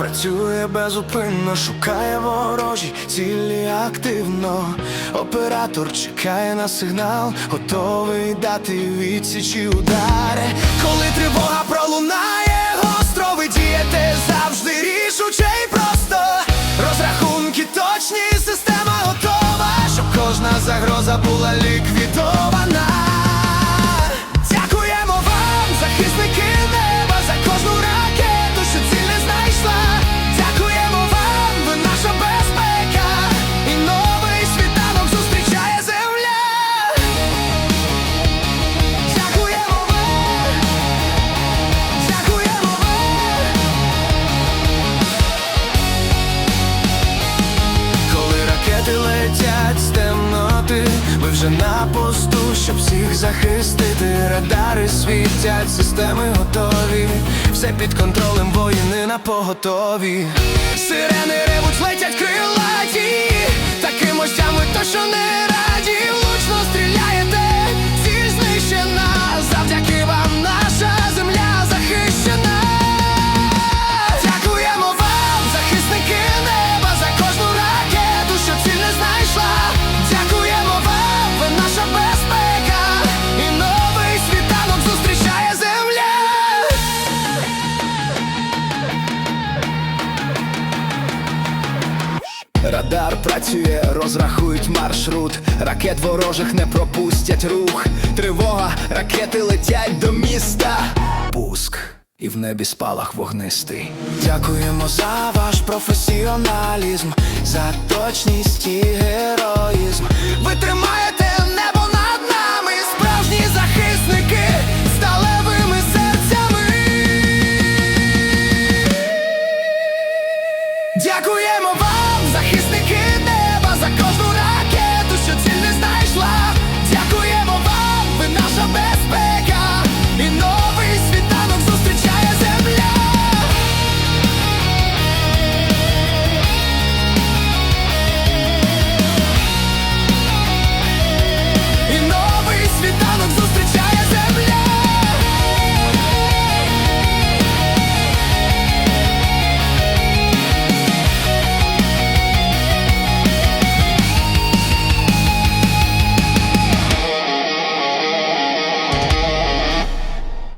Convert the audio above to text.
працює безупинно, шукає ворожі цілі активно. Оператор чекає на сигнал, готовий дати відсічі удари. Коли тривога пролунає, гостро ви дієте завжди рішуче і просто. Розрахунки точні, система готова, щоб кожна загроза була ліквідована. Темноти, ми вже на посту, щоб всіх захистити. Радари світять, системи готові. Все під контролем воїни на поготові. Радар працює, розрахують маршрут, ракет ворожих не пропустять рух. Тривога, ракети летять до міста. Пуск і в небі спалах вогнистий. Дякуємо за ваш професіоналізм, за точність і героїзм. Ви тримаєте небо над нами, справжні захисники сталевими серцями. Дякуємо вам!